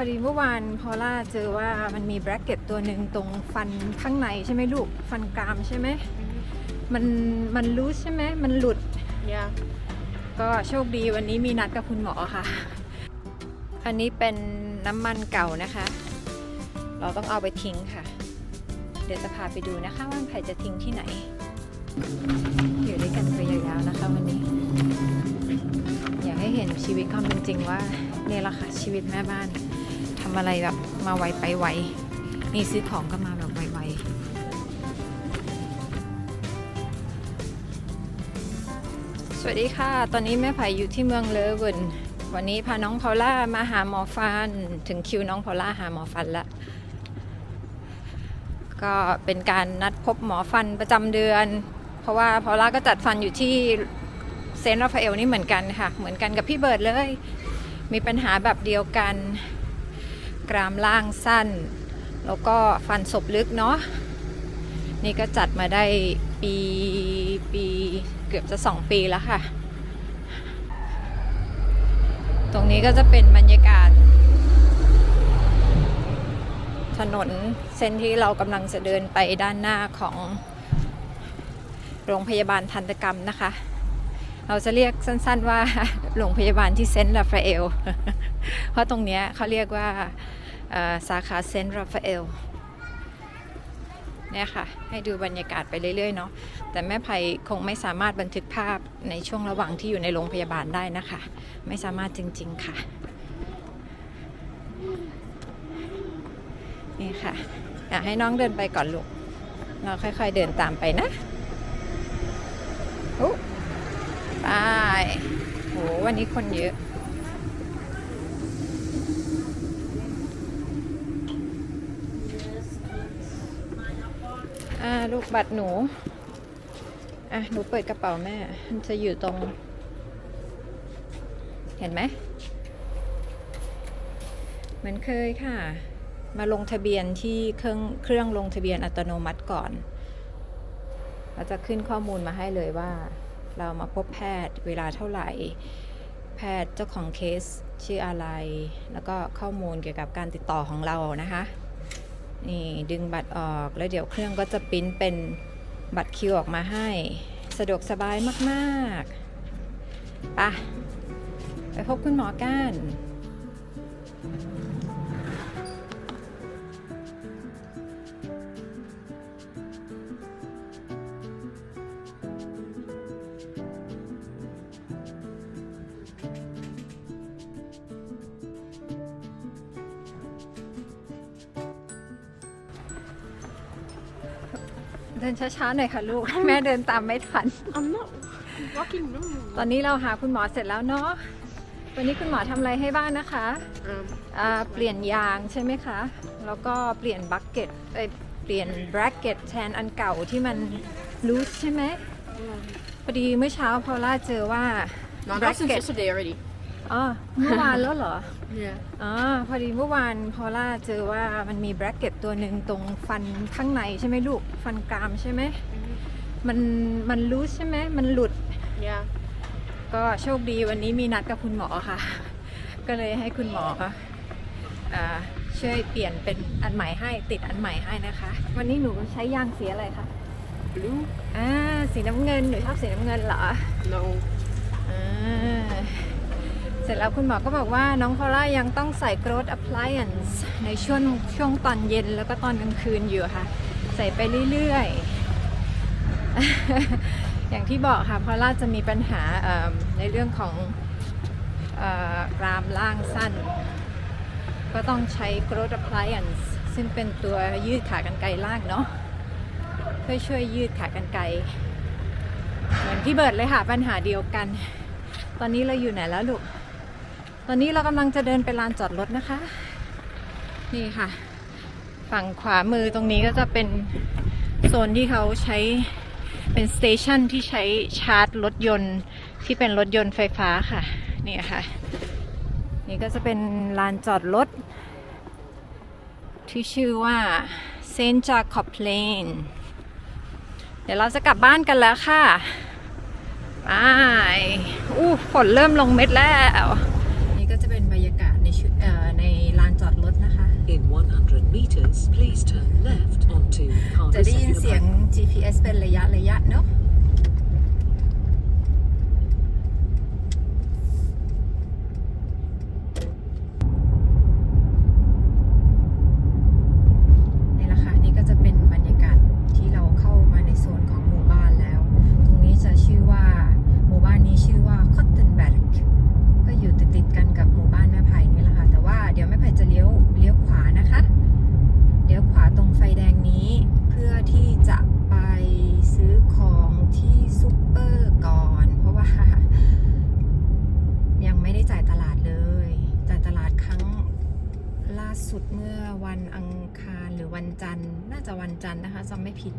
อดีเมื่อวานพอล่าเจอว่ามันมีแบรกเก็ตตัวหนึ่งตรงฟันข้างในใช่ไหมลูก ฟันกรามใช่ไหมมันมันรู้ใช่ไหมมันหลุด Yeah. ก็โชคดีวันนี้มีนัดกับคุณหมอค่ะ อันนี้เป็นน้ำมันเก่านะคะ เราต้องเอาไปทิ้งค่ะ เดี๋ยวจะพาไปดูนะคะว่าใครจะทิ้งที่ไหน อยู่ด้วยกันไปยาวๆนะคะวันนี้ อยากให้เห็นชีวิตความเป็นจริงว่าเนี่ยแหละค่ะชีวิตแม่บ้านทำอะไรแบบมาไวไปไวนี่ซื้อของก็มาแบบไวๆสวัสดีค่ะ ตอนนี้แม่ไผ่อยู่ที่เมืองเลอเวินวันนี้พาน้องพอล่ามาหาหมอฟัน ถึงคิวน้องพอล่าหาหมอฟันละก็เป็นการนัดพบหมอฟันประจำเดือน เพราะว่าพอลล่าก็จัดฟันอยู่ที่เซนต์ราฟาเอลนี่เหมือนกันค่ะ เหมือนกันกับพี่เบิร์ดเลย มีปัญหาแบบเดียวกัน กรามล่างสั้น แล้วก็ฟันศพลึกเนาะนี่ก็จัดมาได้ปีปีเกือบจะสองปีแล้วค่ะ ตรงนี้ก็จะเป็นบรรยากาศ ถนนเส้นที่เรากำลังจะเดินไปด้านหน้าของโรงพยาบาลทันตกรรมนะคะ เราจะเรียกสั้นๆว่าโรงพยาบาลที่เซนต์ราฟาเอล เพราะตรงเนี้ยเขาเรียกว่า สาขาเซนต์ราฟาเอลเนี่ยค่ะ ให้ดูบรรยากาศไปเรื่อย ๆ เนาะแต่แม่ไผ่คงไม่สามารถบันทึกภาพในช่วงระหว่างที่อยู่ในโรงพยาบาลได้นะคะ ไม่สามารถจริง ๆ ค่ะ นี่ค่ะ อยากให้น้องเดินไปก่อนลูก เราค่อย ๆ เดินตามไปนะโอ้ไปโหวันนี้คนเยอะ อ่าลูกบัตรหนู อะ หนูเปิดกระเป๋าแม่ มันจะอยู่ตรง เห็นไหมเหมือนเคยค่ะ มาลงทะเบียนที่เครื่องเครื่องลงทะเบียนอัตโนมัติก่อนเราจะขึ้นข้อมูลมาให้เลยว่า เรามาพบแพทย์เวลาเท่าไหร่ แพทย์เจ้าของเคสชื่ออะไร แล้วก็ข้อมูลเกี่ยวกับการติดต่อของเรานะคะ นี่ดึงบัตรออกแล้วเดี๋ยวเครื่องก็จะปริ้นเป็นบัตรคิวออกมาให้ สะดวกสบายมากๆไปะไปพบคุณหมอกัน ช้าๆหน่อยค่ะลูก แม่เดินตามไม่ทัน I'm not walking no. ตอนนี้เราหาคุณหมอเสร็จแล้วเนาะ วันนี้คุณหมอทำอะไรให้บ้างนะคะ Um, อ่าเปลี่ยนยางใช่ไหมคะ แล้วก็เปลี่ยนบักเก็ตเอ้ยเปลี่ยนแบรกเก็ตแทนอันเก่าที่มันลูสใช่ไหม พอดีเมื่อเช้าพอล่าเจอว่า no, Bracket. that's since yesterday already. อ๋อเมื่อวานแล้วเหรอ Yeah. อ๋อพอดีเมื่อวานพอล่าเจอว่ามันมีแบรกเก็ตตัวหนึ่งตรงฟันข้างในใช่ไหมลูก ฟันกรามใช่ไหม มันมันรู้ใช่ไหม มันหลุด Yeah. ก็โชคดีวันนี้มีนัดกับคุณหมอค่ะ ก็เลยให้คุณหมออ่าช่วยเปลี่ยนเป็นอันใหม่ให้ติดอันใหม่ให้นะคะ วันนี้หนูใช้ยางสีอะไรคะ Blue? อ่าสีน้ำเงินหนูชอบสีน้ำเงินเหรอ No. อ่าเส ร็จแล้วคุณหมอก็บอกว่าน้องพอล่ายังต้องใส่ growth appliance ในช่วงช่วงตอนเย็นแล้วก็ตอนกลางคืนอยู่ค่ะ ใส่ไปเรื่อยๆ อย่างที่บอกค่ะพอล่าจะมีปัญหาในเรื่องของกรามล่างสั้น ก็ต้องใช้ growth appliance ซึ่งเป็นตัวยืดขากรรไกรล่างเนาะเพื่อช่วยยืดขากรรไกรเหมือนพี่เบิร์ดเลยค่ะปัญหาเดียวกัน ตอนนี้เราอยู่ไหนแล้วลูก อนนี้เรากำลังจะเดินไปลานจอดรถนะคะ นี่ค่ะ ฝั่งขวามือตรงนี้ก็จะเป็นโซนที่เขาใช้เป็นสเตชันที่ใช้ชาร์จรถยนต์ที่เป็นรถยนต์ไฟฟ้าค่ะ นี่ค่ะ นี่ก็จะเป็นลานจอดรถ ที่ชื่อว่าเซนจาคอบเพลนเดี๋ยวเราจะกลับบ้านกันแล้วค่ะไปอู้ฝนเริ่มลงเม็ดแล้ว นี่ก็จะเป็นบรรยากาศในชุดเอ่อในลานจอดรถ please turn left onto จะได้ยินเสียง GPS เป็นระยะระยะเนาะ นี่แหละค่ะ นี่ก็จะเป็นบรรยากาศที่เราเข้ามาในโซนของหมู่บ้านแล้ว ตรงนี้จะชื่อว่า หมู่บ้านนี้ชื่อว่า Kottenberg ก็อยู่ติดติดๆกันกับหมู่บ้านแม่ไผ่นี่แหละค่ะ แต่ว่าเดี๋ยวแม่ไผ่จะเลี้ยวเลี้ยวขวานะคะ เลี้ยวขวาตรงไฟแดงนี้ เพื่อที่จะไปซื้อของที่ซุปเปอร์ก่อน เพราะว่า ยังไม่ได้จ่ายตลาดเลยจ่ายตลาดครั้งล่า สุดเมื่อวันอังคารหรือวันจันทร์ น่าจะวันจันทร์นะคะจำไม่ผิด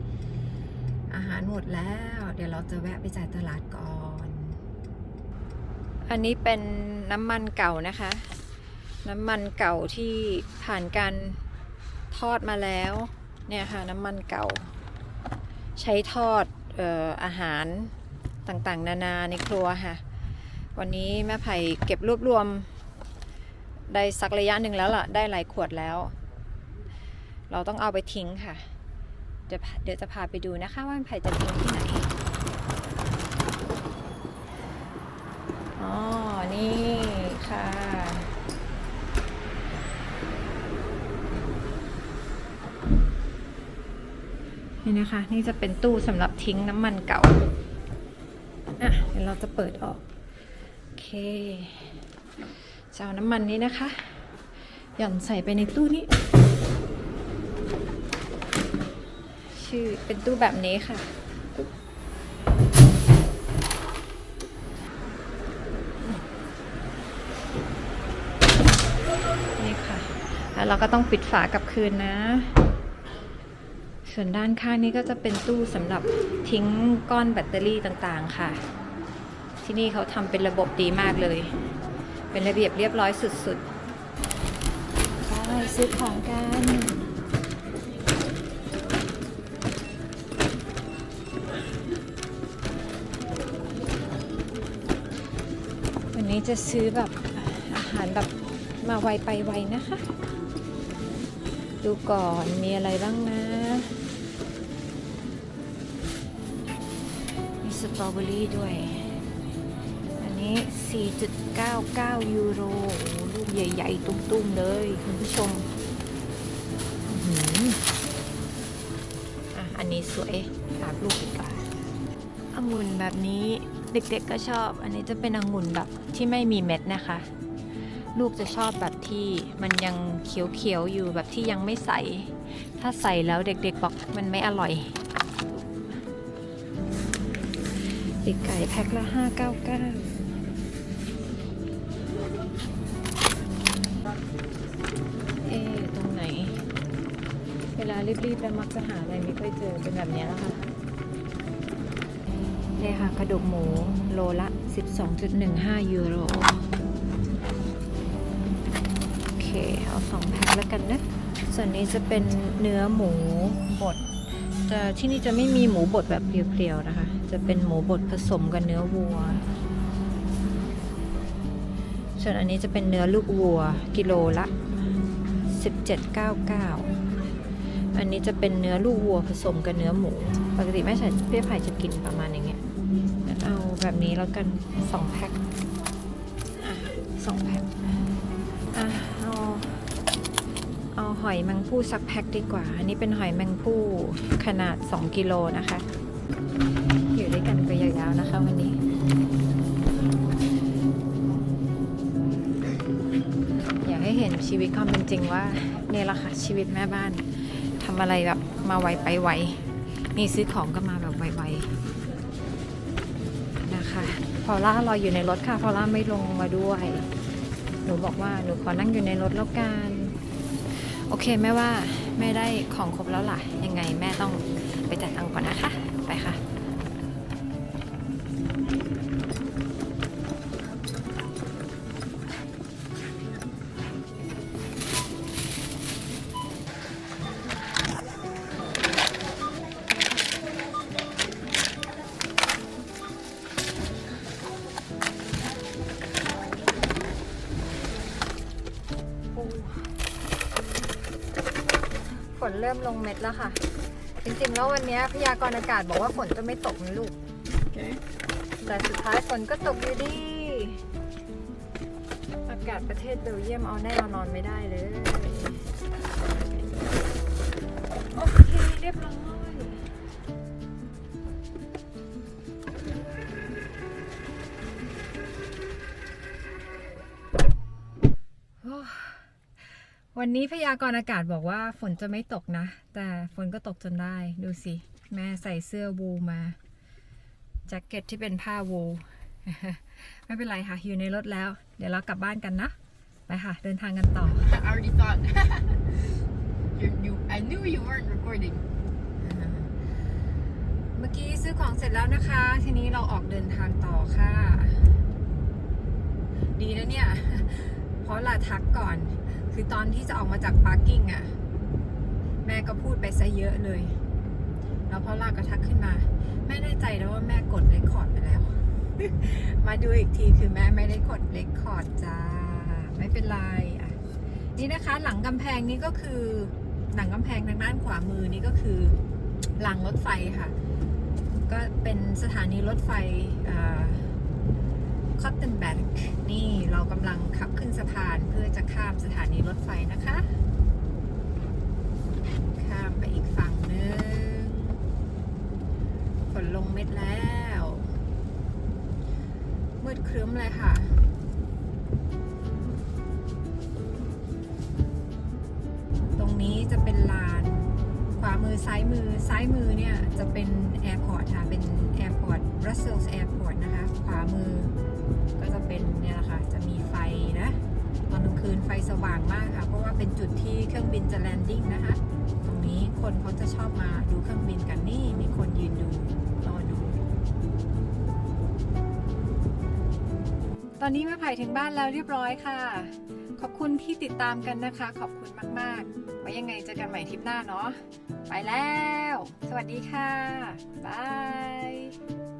อาหารหมดแล้ว เดี๋ยวเราจะแวะไปจ่ายตลาดก่อน อันนี้เป็นน้ำมันเก่านะคะ น้ำมันเก่าที่ผ่านการทอดมาแล้ว เนี่ยค่ะน้ำมันเก่า ใช้ทอดอออาหารต่างๆ นานาในครัวค่ะ วันนี้แม่ไผ่เก็บรวบรวม ได้สักระยะหนึ่งแล้วล่ะ ได้หลายขวดแล้ว เราต้องเอาไปทิ้งค่ะ เดี๋ยวเดี๋ยวจะพาไปดูนะคะว่าไผ่จะทิ้งที่ไหน อ๋อ นี่ค่ะ นี่นะคะ นี่จะเป็นตู้สำหรับทิ้งน้ำมันเก่า อะ เดี๋ยวเราจะเปิดออก โอเค จะเอาน้ำมันนี้นะคะ หย่อนใส่ไปในตู้นี้ ชื่อเป็นตู้แบบนี้ค่ะ นี่ค่ะ แล้วเราก็ต้องปิดฝากลับคืนนะ ส่วนด้านข้างนี้ก็จะเป็นตู้สำหรับทิ้งก้อนแบตเตอรี่ต่างๆค่ะ ที่นี่เขาทำเป็นระบบดีมากเลย เป็นระเบียบเรียบร้อยสุดๆใช่ซื้อของกัน วันนี้จะซื้อแบบอาหารแบบมาไวไปไวนะคะ ดูก่อนมีอะไรบ้างนะ มีสตรอเบอรี่ด้วย อันนี้ 99 ยูโรโอ้โหลูกใหญ่ ๆ ตุ้ม ๆ เลย คุณผู้ชมอะอันนี้สวยหามลูกดีกว่าองุ่นแบบนี้เด็กๆก็ชอบ อันนี้จะเป็นองุ่นแบบที่ไม่มีเม็ดนะคะ ลูกจะชอบแบบที่มันยังเขียวๆอยู่แบบที่ยังไม่ใส ถ้าใส่แล้วเด็กๆบอกมันไม่อร่อยปีกไก่แพ็คละ599 รีบๆแล้วมักจะหาอะไรไม่ค่อยเจอเป็นแบบนี้แล้วค่ะเนี่ยค่ะกระดูกหมูโลละ 12.15 ยูโร โอเค เอาสองแพ็คแล้วกันนะ ส่วนนี้จะเป็นเนื้อหมูบดจะที่นี่จะไม่มีหมูบดแบบเปรียวๆนะคะ จะเป็นหมูบดผสมกับเนื้อวัว ส่วนอันนี้จะเป็นเนื้อลูกวัวกิโลละ 17.99 อันนี้จะเป็นเนื้อลูกวัวผสมกับเนื้อหมู ปกติแม่ฉันเพี่ไผ่จะกินประมาณอย่างเงี้ยเอาแบบนี้แล้วกันสองแพ็คสองแพ็คอะเอาเอาหอยแมงผู้สักแพ็คดีกว่า อันนี้เป็นหอยแมงผู้ขนาด 2 กิโลนะคะ อยู่ด้วยกันไปยาวๆนะคะวันนี้อยากให้เห็นชีวิตความเป็นจริงว่าเนี่ยแหละค่ะชีวิตแม่บ้าน อะไรแบบมาไวไปไวนี่ซื้อของก็มาแบบไวๆนะคะพอล่ารออยู่ในรถค่ะพอล่าไม่ลงมาด้วย หนูบอกว่าหนูขอนั่งอยู่ในรถแล้วกันโอเคแม่ว่าแม่ได้ของครบแล้วล่ะ ยังไงแม่ต้องไปจ่ายตังค์ก่อนนะคะ ไปค่ะ เริ่มลงเม็ดแล้วค่ะ จริงๆ แล้ววันนี้พยากรณ์อากาศบอกว่าฝนจะไม่ตกนะลูก Okay. แต่สุดท้ายฝนก็ตกอยู่ดี อากาศประเทศเบลเยียมเอาแน่เอานอนไม่ได้เลย โอเคเรียบร้อยโอ้ วันนี้พยากรณ์อากาศบอกว่าฝนจะไม่ตกนะ แต่ฝนก็ตกจนได้ ดูสิ แม่ใส่เสื้อวูลมา แจ็คเก็ตที่เป็นผ้าวูลไม่เป็นไรค่ะ อยู่ในรถแล้ว เดี๋ยวเรากลับบ้านกันนะ ไปค่ะ เดินทางกันต่อ I already thought. you, you, I knew you weren't recording. เมื่อกี้ซื้อของเสร็จแล้วนะคะ ทีนี้เราออกเดินทางต่อค่ะ ดีนะเนี่ย เพราะลาทักก่อน คือตอนที่จะออกมาจากปาร์กิ้งอะแม่ก็พูดไปซะเยอะเลย แล้วพอลาก็ทักขึ้นมา แม่แน่ใจแล้วว่าแม่กดเลคคอร์ดไปแล้ว มาดูอีกทีคือแม่ไม่ได้กดเลคคอร์ดจ้า ไม่เป็นไรอะนี่นะคะหลังกำแพงนี่ก็คือหลังกำแพงทางด้านขวามือนี่ก็คือรางรถไฟค่ะ ก็เป็นสถานีรถไฟ คอตเทนแบกนี่เรากำลังขับขึ้นสะพานเพื่อจะข้ามสถานีรถไฟนะคะ ข้ามไปอีกฝั่งหนึงฝนลงเม็ดแล้ว มืดครึ้มเลยค่ะตรงนี้จะเป็นลานขวามือซ้ายมือซ้ายมือเนี่ยจะเป็นแอร์พอร์ตค่ะเป็นแอร์พอร์ต Brussels Airport นะคะ ขวามือ ก็จะเป็นเนี่ยแหละค่ะ จะมีไฟนะ ตอนกลางคืนไฟสว่างมากค่ะ เพราะว่าเป็นจุดที่เครื่องบินจะแลนดิ้งนะคะ ตรงนี้คนเขาจะชอบมาดูเครื่องบินกันนี่มีคนยืนดูรอดู ตอนนี้แม่ไผ่ถึงบ้านแล้วเรียบร้อยค่ะ ขอบคุณที่ติดตามกันนะคะ ขอบคุณมากๆไว้ยังไงเจอกันใหม่ทริปหน้าเนาะไปแล้ว สวัสดีค่ะ บาย